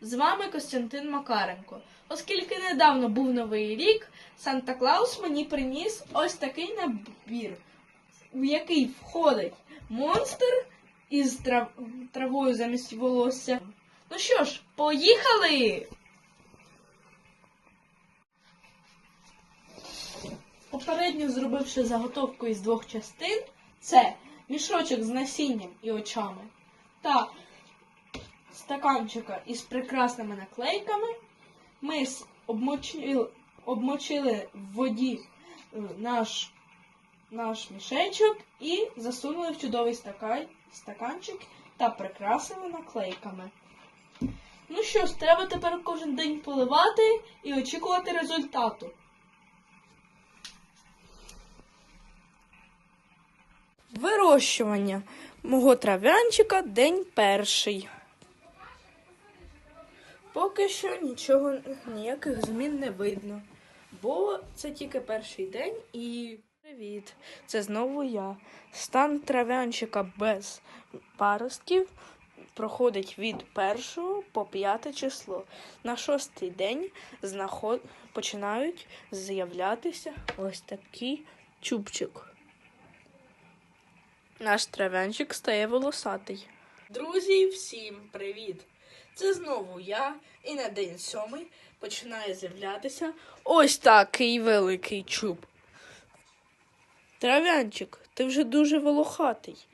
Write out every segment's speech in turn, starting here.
З вами Костянтин Макаренко. Оскільки недавно був новий рік, Санта Клаус мені приніс ось такий набір, в який входить монстр із трав... травою замість волосся. Ну що ж, поїхали! Попередньо зробивши заготовку із двох частин, це мішочок з насінням і очами та стаканчика із прекрасними наклейками. Ми обмочили, обмочили в воді е, наш, наш мішечок і засунули в чудовий стакан, стаканчик та прикрасили наклейками. Ну що ж, треба тепер кожен день поливати і очікувати результату. Вирощування мого трав'янчика день перший. Поки що нічого, ніяких змін не видно, бо це тільки перший день і. Привіт! Це знову я. Стан трав'янчика без паростків проходить від першого по п'яте число. На шостий день знаход... починають з'являтися ось такий чубчик. Наш трав'янчик стає волосатий. Друзі, всім привіт! Це знову я, і на день сьомий починає з'являтися ось такий великий чуб. Трав'янчик, ти вже дуже волохатий.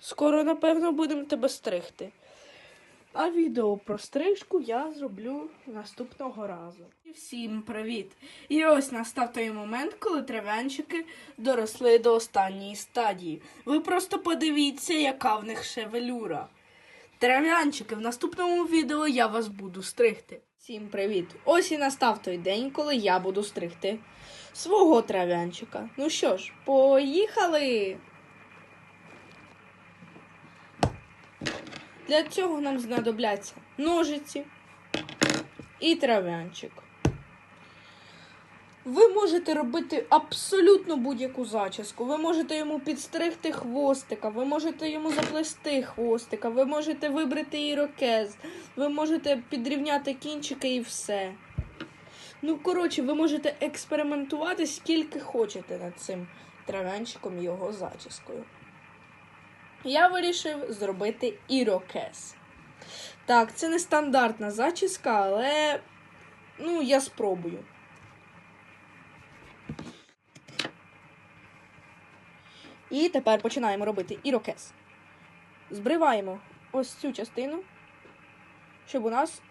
Скоро, напевно, будемо тебе стригти. А відео про стрижку я зроблю наступного разу. Всім привіт! І ось настав той момент, коли трав'янчики доросли до останньої стадії. Ви просто подивіться, яка в них шевелюра. Трав'янчики, в наступному відео я вас буду стригти. Всім привіт! Ось і настав той день, коли я буду стригти свого трав'янчика. Ну що ж, поїхали! Для цього нам знадобляться ножиці і трав'янчик. Ви можете робити абсолютно будь-яку зачіску. Ви можете йому підстригти хвостика, ви можете йому заплести хвостика, ви можете вибрати ірокез, ви можете підрівняти кінчики і все. Ну, коротше, ви можете експериментувати скільки хочете над цим трав'янчиком його зачіскою. Я вирішив зробити ірокез. Так, це не стандартна зачіска, але ну, я спробую. І тепер починаємо робити ірокез. Збриваємо ось цю частину, щоб у нас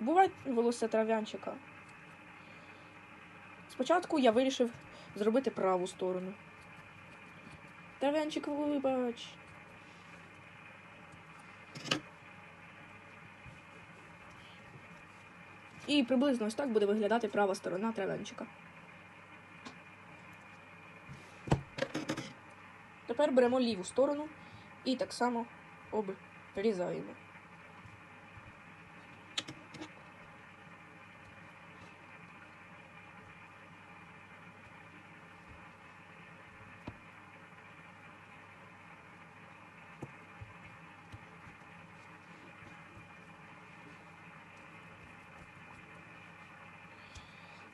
буває волосся трав'янчика. Спочатку я вирішив зробити праву сторону. Трав'янчик, вибач. І приблизно ось так буде виглядати права сторона трав'янчика. Тепер беремо ліву сторону і так само обрізаємо.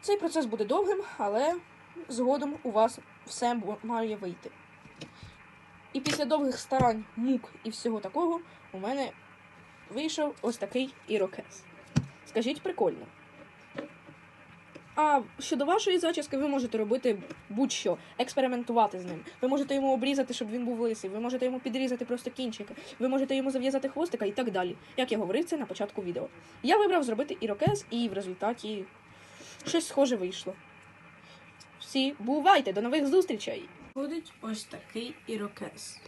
Цей процес буде довгим, але згодом у вас все має вийти. І після довгих старань, мук і всього такого у мене вийшов ось такий ірокез. Скажіть, прикольно. А щодо вашої зачіски, ви можете робити будь-що, експериментувати з ним. Ви можете йому обрізати, щоб він був лисий, ви можете йому підрізати просто кінчики, ви можете йому зав'язати хвостика і так далі. Як я говорив це на початку відео. Я вибрав зробити ірокез, і в результаті щось схоже вийшло. Всі бувайте, до нових зустрічей! Ходить ось такий ірокез.